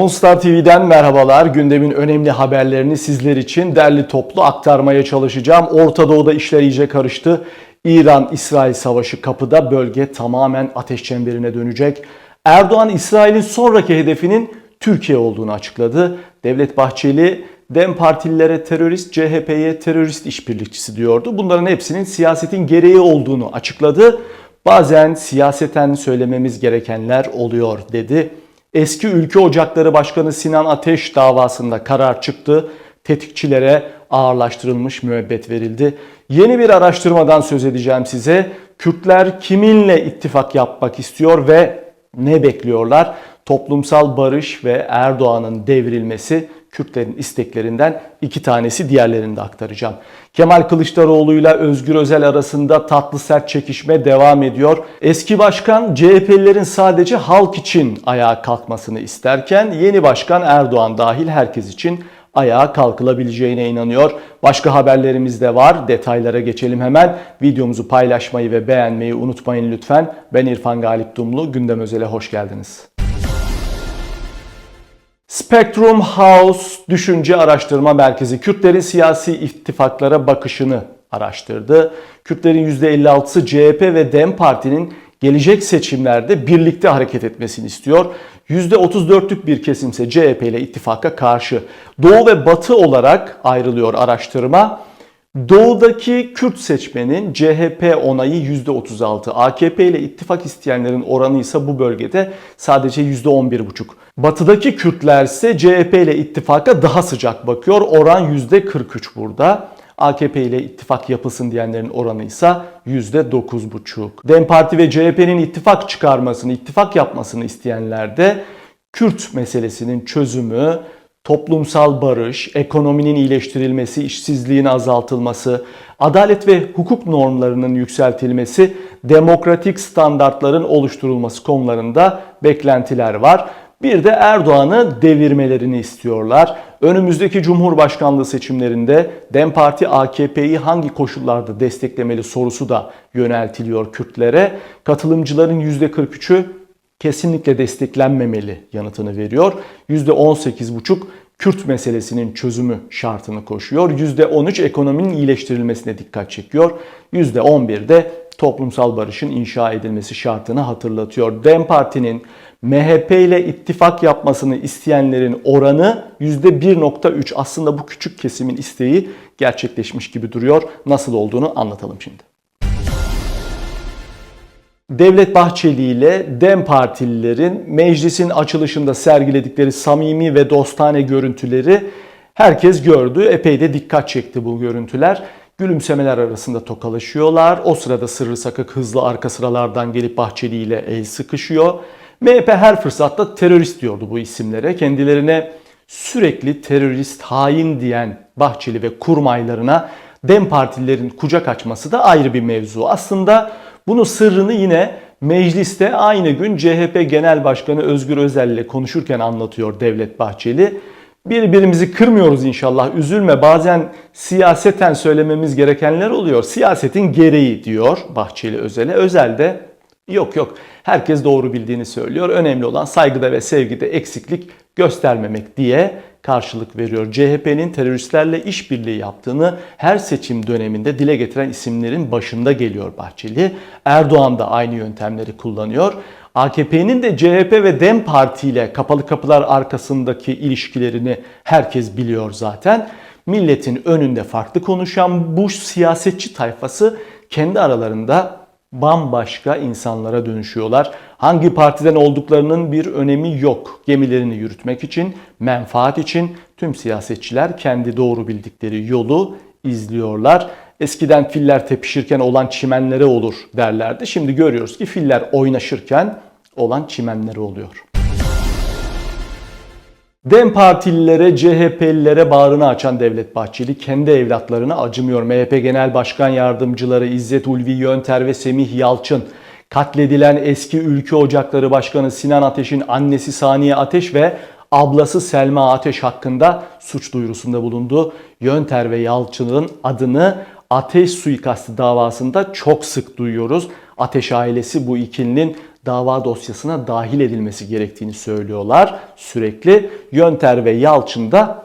Monstar TV'den merhabalar. Gündemin önemli haberlerini sizler için derli toplu aktarmaya çalışacağım. Orta Doğu'da işler iyice karıştı. İran-İsrail savaşı kapıda bölge tamamen ateş çemberine dönecek. Erdoğan İsrail'in sonraki hedefinin Türkiye olduğunu açıkladı. Devlet Bahçeli Dem partililere terörist, CHP'ye terörist işbirlikçisi diyordu. Bunların hepsinin siyasetin gereği olduğunu açıkladı. Bazen siyaseten söylememiz gerekenler oluyor dedi. Eski Ülke Ocakları Başkanı Sinan Ateş davasında karar çıktı. Tetikçilere ağırlaştırılmış müebbet verildi. Yeni bir araştırmadan söz edeceğim size. Kürtler kiminle ittifak yapmak istiyor ve ne bekliyorlar? Toplumsal barış ve Erdoğan'ın devrilmesi Kürtlerin isteklerinden iki tanesi diğerlerini de aktaracağım. Kemal Kılıçdaroğlu ile Özgür Özel arasında tatlı sert çekişme devam ediyor. Eski başkan CHP'lilerin sadece halk için ayağa kalkmasını isterken yeni başkan Erdoğan dahil herkes için ayağa kalkılabileceğine inanıyor. Başka haberlerimiz de var. Detaylara geçelim hemen. Videomuzu paylaşmayı ve beğenmeyi unutmayın lütfen. Ben İrfan Galip Dumlu. Gündem Özel'e hoş geldiniz. Spectrum House Düşünce Araştırma Merkezi Kürtlerin siyasi ittifaklara bakışını araştırdı. Kürtlerin %56'sı CHP ve DEM Parti'nin gelecek seçimlerde birlikte hareket etmesini istiyor. %34'lük bir kesimse CHP ile ittifaka karşı. Doğu ve Batı olarak ayrılıyor araştırma. Doğudaki Kürt seçmenin CHP onayı %36, AKP ile ittifak isteyenlerin oranı ise bu bölgede sadece %11,5. Batıdaki Kürtler ise CHP ile ittifaka daha sıcak bakıyor. Oran %43 burada. AKP ile ittifak yapılsın diyenlerin oranı ise %9,5. DEM Parti ve CHP'nin ittifak çıkarmasını, ittifak yapmasını isteyenler de Kürt meselesinin çözümü, toplumsal barış, ekonominin iyileştirilmesi, işsizliğin azaltılması, adalet ve hukuk normlarının yükseltilmesi, demokratik standartların oluşturulması konularında beklentiler var. Bir de Erdoğan'ı devirmelerini istiyorlar. Önümüzdeki Cumhurbaşkanlığı seçimlerinde DEM Parti AKP'yi hangi koşullarda desteklemeli sorusu da yöneltiliyor Kürtlere. Katılımcıların %43'ü kesinlikle desteklenmemeli yanıtını veriyor. %18,5 Kürt meselesinin çözümü şartını koşuyor. %13 ekonominin iyileştirilmesine dikkat çekiyor. %11 de toplumsal barışın inşa edilmesi şartını hatırlatıyor. DEM Parti'nin MHP ile ittifak yapmasını isteyenlerin oranı %1.3. Aslında bu küçük kesimin isteği gerçekleşmiş gibi duruyor. Nasıl olduğunu anlatalım şimdi. Devlet Bahçeli ile DEM partililerin meclisin açılışında sergiledikleri samimi ve dostane görüntüleri herkes gördü. Epey de dikkat çekti bu görüntüler. Gülümsemeler arasında tokalaşıyorlar. O sırada Sırrı Sakık hızlı arka sıralardan gelip Bahçeli ile el sıkışıyor. MHP her fırsatta terörist diyordu bu isimlere. Kendilerine sürekli terörist, hain diyen Bahçeli ve kurmaylarına DEM partililerin kucak açması da ayrı bir mevzu. Aslında bunu sırrını yine mecliste aynı gün CHP Genel Başkanı Özgür Özel ile konuşurken anlatıyor Devlet Bahçeli. Birbirimizi kırmıyoruz inşallah üzülme bazen siyaseten söylememiz gerekenler oluyor. Siyasetin gereği diyor Bahçeli Özel'e. Özel de yok yok herkes doğru bildiğini söylüyor. Önemli olan saygıda ve sevgide eksiklik göstermemek diye karşılık veriyor. CHP'nin teröristlerle işbirliği yaptığını her seçim döneminde dile getiren isimlerin başında geliyor Bahçeli. Erdoğan da aynı yöntemleri kullanıyor. AKP'nin de CHP ve DEM Parti ile kapalı kapılar arkasındaki ilişkilerini herkes biliyor zaten. Milletin önünde farklı konuşan bu siyasetçi tayfası kendi aralarında bambaşka insanlara dönüşüyorlar. Hangi partiden olduklarının bir önemi yok. Gemilerini yürütmek için, menfaat için tüm siyasetçiler kendi doğru bildikleri yolu izliyorlar. Eskiden filler tepişirken olan çimenlere olur derlerdi. Şimdi görüyoruz ki filler oynaşırken olan çimenlere oluyor. DEM partililere, CHP'lilere bağrını açan Devlet Bahçeli kendi evlatlarına acımıyor. MHP Genel Başkan Yardımcıları İzzet Ulvi Yönter ve Semih Yalçın, katledilen eski Ülke Ocakları Başkanı Sinan Ateş'in annesi Saniye Ateş ve ablası Selma Ateş hakkında suç duyurusunda bulundu. Yönter ve Yalçın'ın adını Ateş suikastı davasında çok sık duyuyoruz. Ateş ailesi bu ikilinin dava dosyasına dahil edilmesi gerektiğini söylüyorlar sürekli. Yönter ve Yalçın da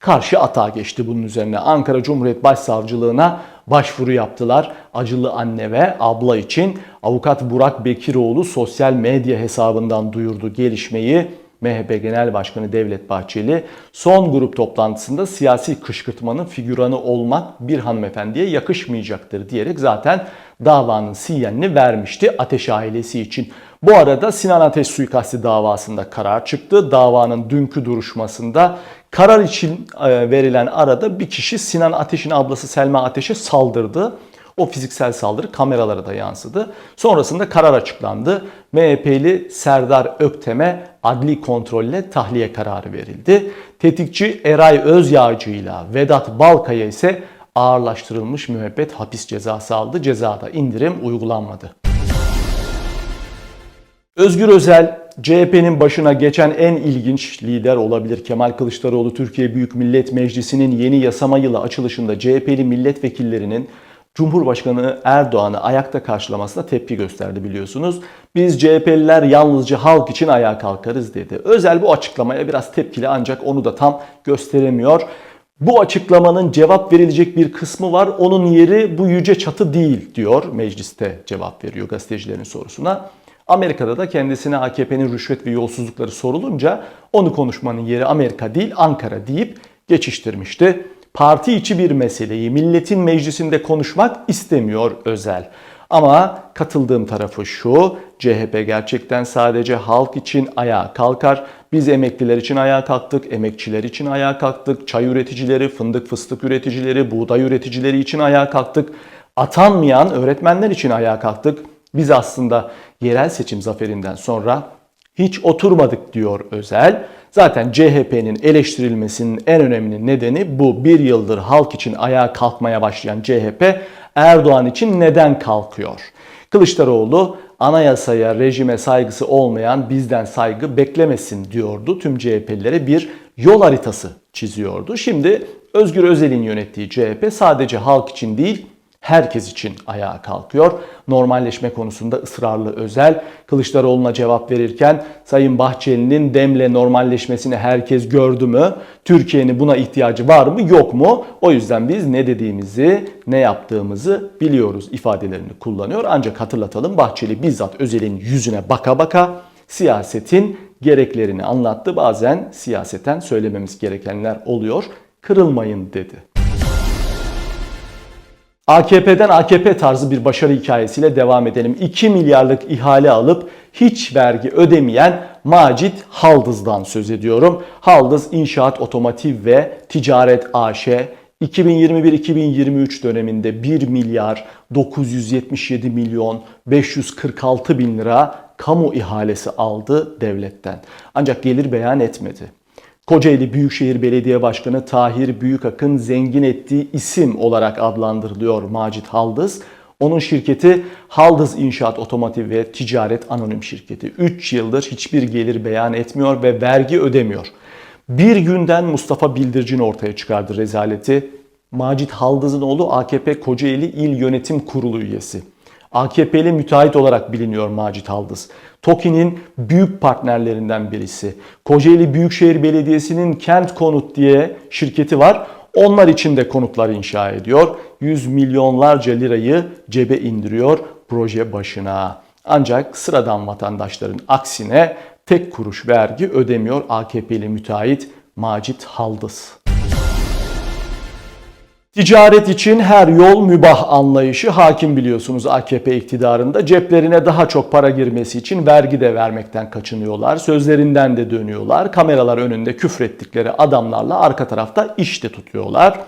karşı atağa geçti bunun üzerine. Ankara Cumhuriyet Başsavcılığına başvuru yaptılar. Acılı anne ve abla için avukat Burak Bekiroğlu sosyal medya hesabından duyurdu gelişmeyi. MHP Genel Başkanı Devlet Bahçeli son grup toplantısında siyasi kışkırtmanın figüranı olmak bir hanımefendiye yakışmayacaktır diyerek zaten davanın sinyalini vermişti Ateş ailesi için. Bu arada Sinan Ateş suikasti davasında karar çıktı. Davanın dünkü duruşmasında karar için e, verilen arada bir kişi Sinan Ateş'in ablası Selma Ateş'e saldırdı. O fiziksel saldırı kameralara da yansıdı. Sonrasında karar açıklandı. MHP'li Serdar Öktem'e adli kontrolle tahliye kararı verildi. Tetikçi Eray Özyağcı ile Vedat Balkaya ise ağırlaştırılmış müebbet hapis cezası aldı. Cezada indirim uygulanmadı. Özgür Özel CHP'nin başına geçen en ilginç lider olabilir. Kemal Kılıçdaroğlu Türkiye Büyük Millet Meclisi'nin yeni yasama yılı açılışında CHP'li milletvekillerinin Cumhurbaşkanı Erdoğan'ı ayakta karşılamasına tepki gösterdi biliyorsunuz. Biz CHP'liler yalnızca halk için ayağa kalkarız dedi. Özel bu açıklamaya biraz tepkili ancak onu da tam gösteremiyor. Bu açıklamanın cevap verilecek bir kısmı var. Onun yeri bu yüce çatı değil diyor. Mecliste cevap veriyor gazetecilerin sorusuna. Amerika'da da kendisine AKP'nin rüşvet ve yolsuzlukları sorulunca onu konuşmanın yeri Amerika değil Ankara deyip geçiştirmişti. Parti içi bir meseleyi milletin meclisinde konuşmak istemiyor özel. Ama katıldığım tarafı şu, CHP gerçekten sadece halk için ayağa kalkar. Biz emekliler için ayağa kalktık, emekçiler için ayağa kalktık, çay üreticileri, fındık fıstık üreticileri, buğday üreticileri için ayağa kalktık. Atanmayan öğretmenler için ayağa kalktık. Biz aslında yerel seçim zaferinden sonra hiç oturmadık diyor Özel. Zaten CHP'nin eleştirilmesinin en önemli nedeni bu. Bir yıldır halk için ayağa kalkmaya başlayan CHP Erdoğan için neden kalkıyor? Kılıçdaroğlu anayasaya, rejime saygısı olmayan bizden saygı beklemesin diyordu. Tüm CHP'lilere bir yol haritası çiziyordu. Şimdi Özgür Özel'in yönettiği CHP sadece halk için değil herkes için ayağa kalkıyor. Normalleşme konusunda ısrarlı özel. Kılıçdaroğlu'na cevap verirken Sayın Bahçeli'nin demle normalleşmesini herkes gördü mü? Türkiye'nin buna ihtiyacı var mı yok mu? O yüzden biz ne dediğimizi, ne yaptığımızı biliyoruz ifadelerini kullanıyor. Ancak hatırlatalım Bahçeli bizzat Özel'in yüzüne baka baka siyasetin gereklerini anlattı. Bazen siyaseten söylememiz gerekenler oluyor. Kırılmayın dedi. AKP'den AKP tarzı bir başarı hikayesiyle devam edelim. 2 milyarlık ihale alıp hiç vergi ödemeyen Macit Haldız'dan söz ediyorum. Haldız İnşaat Otomotiv ve Ticaret AŞ 2021-2023 döneminde 1 milyar 977 milyon 546 bin lira kamu ihalesi aldı devletten. Ancak gelir beyan etmedi. Kocaeli Büyükşehir Belediye Başkanı Tahir Büyükak'ın zengin ettiği isim olarak adlandırılıyor Macit Haldız. Onun şirketi Haldız İnşaat Otomotiv ve Ticaret Anonim Şirketi. 3 yıldır hiçbir gelir beyan etmiyor ve vergi ödemiyor. Bir günden Mustafa Bildircin ortaya çıkardı rezaleti. Macit Haldız'ın oğlu AKP Kocaeli İl Yönetim Kurulu üyesi. AKP'li müteahhit olarak biliniyor Macit Haldız. TOKİ'nin büyük partnerlerinden birisi. Kocaeli Büyükşehir Belediyesi'nin Kent Konut diye şirketi var. Onlar için de konutlar inşa ediyor. Yüz milyonlarca lirayı cebe indiriyor proje başına. Ancak sıradan vatandaşların aksine tek kuruş vergi ödemiyor AKP'li müteahhit Macit Haldız. Ticaret için her yol mübah anlayışı hakim biliyorsunuz AKP iktidarında. Ceplerine daha çok para girmesi için vergi de vermekten kaçınıyorlar. Sözlerinden de dönüyorlar. Kameralar önünde küfrettikleri adamlarla arka tarafta iş de tutuyorlar.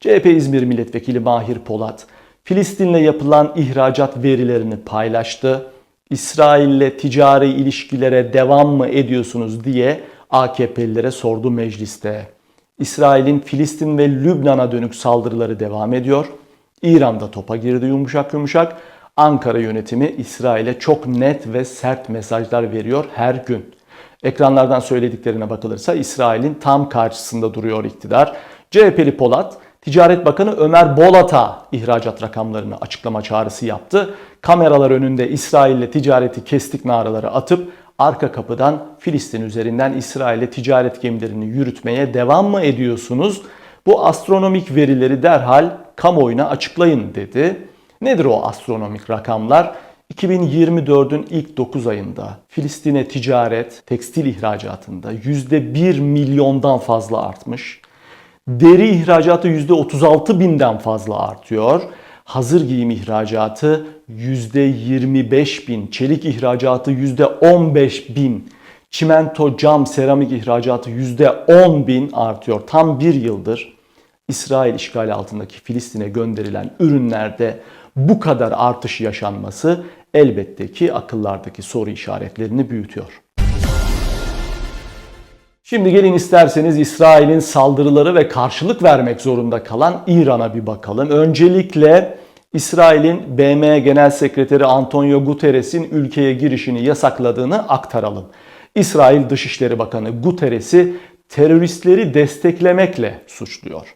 CHP İzmir Milletvekili Mahir Polat, Filistin'le yapılan ihracat verilerini paylaştı. İsrail'le ticari ilişkilere devam mı ediyorsunuz diye AKP'lilere sordu mecliste. İsrail'in Filistin ve Lübnan'a dönük saldırıları devam ediyor. İran'da topa girdi yumuşak yumuşak. Ankara yönetimi İsrail'e çok net ve sert mesajlar veriyor her gün. Ekranlardan söylediklerine bakılırsa İsrail'in tam karşısında duruyor iktidar. CHP'li Polat Ticaret Bakanı Ömer Bolat'a ihracat rakamlarını açıklama çağrısı yaptı. Kameralar önünde İsrail'le ticareti kestik naraları atıp arka kapıdan Filistin üzerinden İsrail'e ticaret gemilerini yürütmeye devam mı ediyorsunuz? Bu astronomik verileri derhal kamuoyuna açıklayın dedi. Nedir o astronomik rakamlar? 2024'ün ilk 9 ayında Filistin'e ticaret, tekstil ihracatında %1 milyondan fazla artmış. Deri ihracatı %36 binden fazla artıyor. Hazır giyim ihracatı %25 bin, çelik ihracatı %15 bin, çimento, cam, seramik ihracatı %10 bin artıyor. Tam bir yıldır İsrail işgali altındaki Filistin'e gönderilen ürünlerde bu kadar artış yaşanması elbette ki akıllardaki soru işaretlerini büyütüyor. Şimdi gelin isterseniz İsrail'in saldırıları ve karşılık vermek zorunda kalan İran'a bir bakalım. Öncelikle İsrail'in BM Genel Sekreteri Antonio Guterres'in ülkeye girişini yasakladığını aktaralım. İsrail Dışişleri Bakanı Guterres'i teröristleri desteklemekle suçluyor.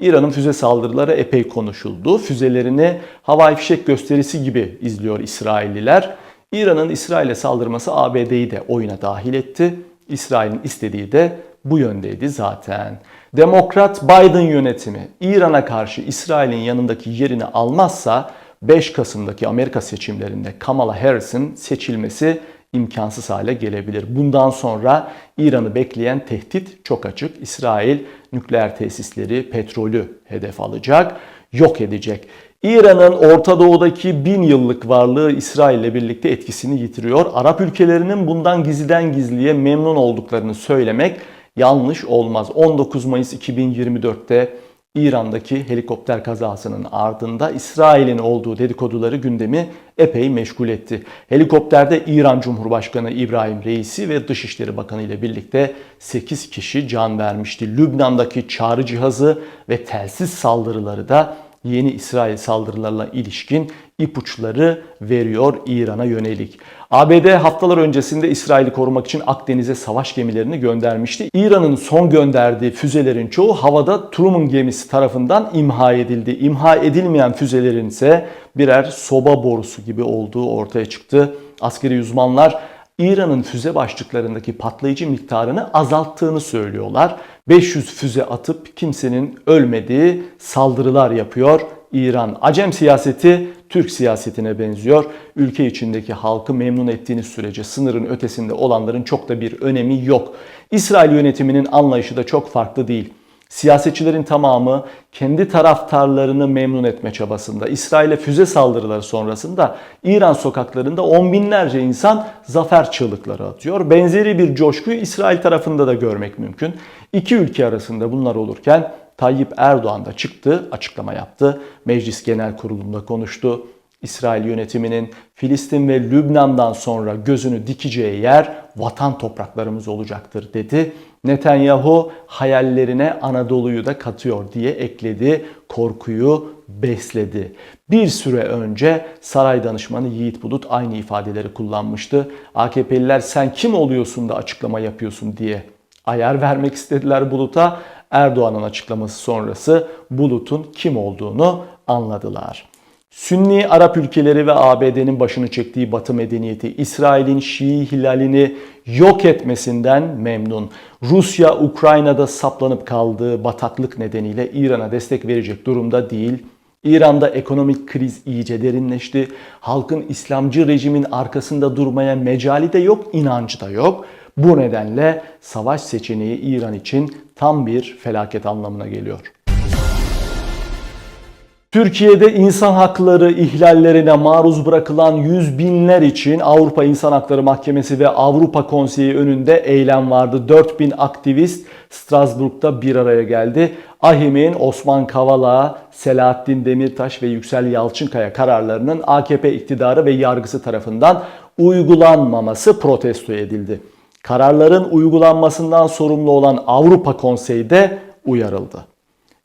İran'ın füze saldırıları epey konuşuldu. Füzelerini havai fişek gösterisi gibi izliyor İsrailliler. İran'ın İsrail'e saldırması ABD'yi de oyuna dahil etti. İsrail'in istediği de bu yöndeydi zaten. Demokrat Biden yönetimi İran'a karşı İsrail'in yanındaki yerini almazsa 5 Kasım'daki Amerika seçimlerinde Kamala Harris'in seçilmesi imkansız hale gelebilir. Bundan sonra İran'ı bekleyen tehdit çok açık. İsrail nükleer tesisleri, petrolü hedef alacak, yok edecek. İran'ın Orta Doğu'daki bin yıllık varlığı İsrail ile birlikte etkisini yitiriyor. Arap ülkelerinin bundan gizliden gizliye memnun olduklarını söylemek yanlış olmaz. 19 Mayıs 2024'te İran'daki helikopter kazasının ardında İsrail'in olduğu dedikoduları gündemi epey meşgul etti. Helikopterde İran Cumhurbaşkanı İbrahim Reisi ve Dışişleri Bakanı ile birlikte 8 kişi can vermişti. Lübnan'daki çağrı cihazı ve telsiz saldırıları da yeni İsrail saldırılarına ilişkin ipuçları veriyor İran'a yönelik. ABD haftalar öncesinde İsrail'i korumak için Akdeniz'e savaş gemilerini göndermişti. İran'ın son gönderdiği füzelerin çoğu havada Truman gemisi tarafından imha edildi. İmha edilmeyen füzelerin ise birer soba borusu gibi olduğu ortaya çıktı. Askeri uzmanlar İran'ın füze başlıklarındaki patlayıcı miktarını azalttığını söylüyorlar. 500 füze atıp kimsenin ölmediği saldırılar yapıyor İran. Acem siyaseti Türk siyasetine benziyor. Ülke içindeki halkı memnun ettiğiniz sürece sınırın ötesinde olanların çok da bir önemi yok. İsrail yönetiminin anlayışı da çok farklı değil. Siyasetçilerin tamamı kendi taraftarlarını memnun etme çabasında. İsrail'e füze saldırıları sonrasında İran sokaklarında on binlerce insan zafer çığlıkları atıyor. Benzeri bir coşkuyu İsrail tarafında da görmek mümkün. İki ülke arasında bunlar olurken Tayyip Erdoğan da çıktı, açıklama yaptı. Meclis Genel Kurulu'nda konuştu. İsrail yönetiminin Filistin ve Lübnan'dan sonra gözünü dikeceği yer vatan topraklarımız olacaktır dedi. Netanyahu hayallerine Anadolu'yu da katıyor diye ekledi. Korkuyu besledi. Bir süre önce saray danışmanı Yiğit Bulut aynı ifadeleri kullanmıştı. AKP'liler sen kim oluyorsun da açıklama yapıyorsun diye ayar vermek istediler Bulut'a. Erdoğan'ın açıklaması sonrası Bulut'un kim olduğunu anladılar. Sünni Arap ülkeleri ve ABD'nin başını çektiği Batı medeniyeti İsrail'in Şii hilalini yok etmesinden memnun. Rusya Ukrayna'da saplanıp kaldığı bataklık nedeniyle İran'a destek verecek durumda değil. İran'da ekonomik kriz iyice derinleşti. Halkın İslamcı rejimin arkasında durmaya mecali de yok, inancı da yok. Bu nedenle savaş seçeneği İran için tam bir felaket anlamına geliyor. Türkiye'de insan hakları ihlallerine maruz bırakılan yüz binler için Avrupa İnsan Hakları Mahkemesi ve Avrupa Konseyi önünde eylem vardı. 4000 aktivist Strasbourg'da bir araya geldi. AHİM'in Osman Kavala, Selahattin Demirtaş ve Yüksel Yalçınkaya kararlarının AKP iktidarı ve yargısı tarafından uygulanmaması protesto edildi. Kararların uygulanmasından sorumlu olan Avrupa Konseyi de uyarıldı.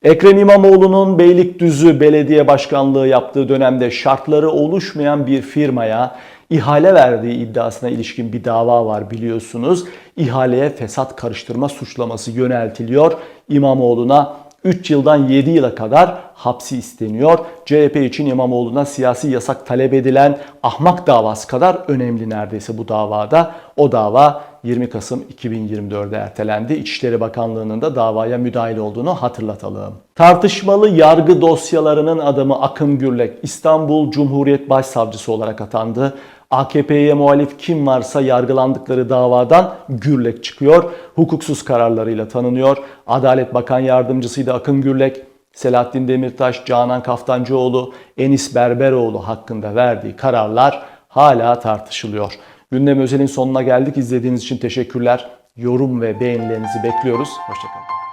Ekrem İmamoğlu'nun Beylikdüzü Belediye Başkanlığı yaptığı dönemde şartları oluşmayan bir firmaya ihale verdiği iddiasına ilişkin bir dava var biliyorsunuz. İhaleye fesat karıştırma suçlaması yöneltiliyor İmamoğlu'na. 3 yıldan 7 yıla kadar hapsi isteniyor. CHP için İmamoğlu'na siyasi yasak talep edilen ahmak davası kadar önemli neredeyse bu davada. O dava 20 Kasım 2024'de ertelendi. İçişleri Bakanlığı'nın da davaya müdahil olduğunu hatırlatalım. Tartışmalı yargı dosyalarının adamı Akın Gürlek İstanbul Cumhuriyet Başsavcısı olarak atandı. AKP'ye muhalif kim varsa yargılandıkları davadan Gürlek çıkıyor. Hukuksuz kararlarıyla tanınıyor. Adalet Bakan Yardımcısıydı Akın Gürlek. Selahattin Demirtaş, Canan Kaftancıoğlu, Enis Berberoğlu hakkında verdiği kararlar hala tartışılıyor. Gündem özelin sonuna geldik. İzlediğiniz için teşekkürler. Yorum ve beğenilerinizi bekliyoruz. Hoşçakalın.